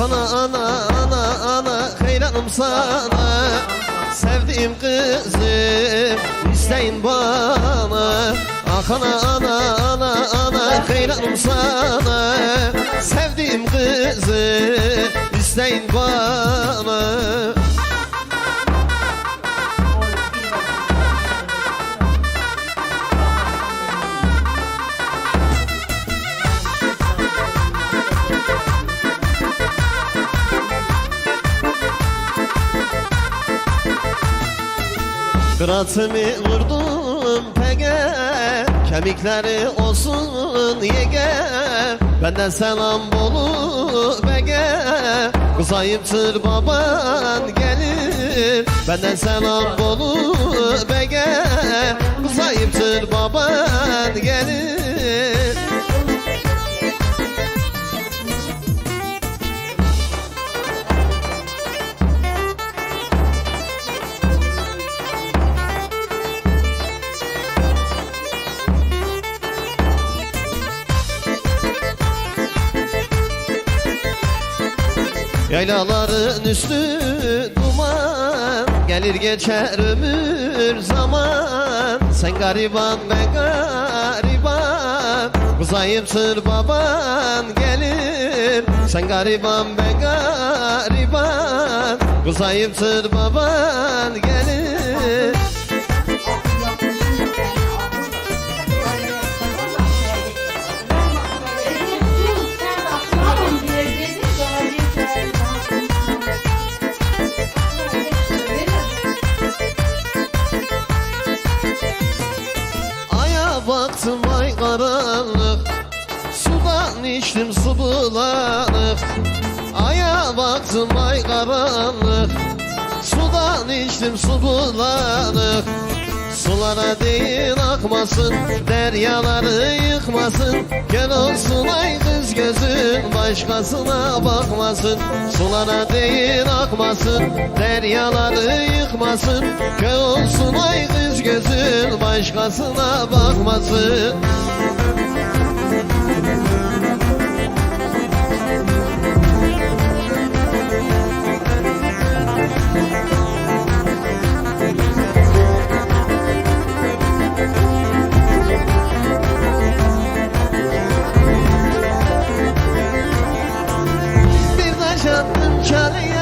ana ana ana ana hayranım sana. Sevdiğim kızım isteyin bana. Ah ana ana ana ana hayranım sana. Sevdiğim kızım isteyin bana Kıratımı vurdum pege Kemikleri olsun yege. Benden selam bolu bege Kız ayıptır baban gelir. Benden selam bolu bege Kız ayıptır baban gelir Yaylaların üstü duman Gelir geçer ömür zaman. Sen gariban ben gariban Kız ayıptır baban gelir. Sen gariban ben gariban Kız ayıptır baban gelir içtim su bulanık. Aya baktım ay karanlık. Sudan içtim su bulanık. Sulara değil akmasın Deryaları yıkmasın. Gel olsun ay kız gözün Başkasına bakmasın. Sulara değil akmasın Deryaları yıkmasın. Gel olsun ay kız gözün Başkasına bakmasın Kelly.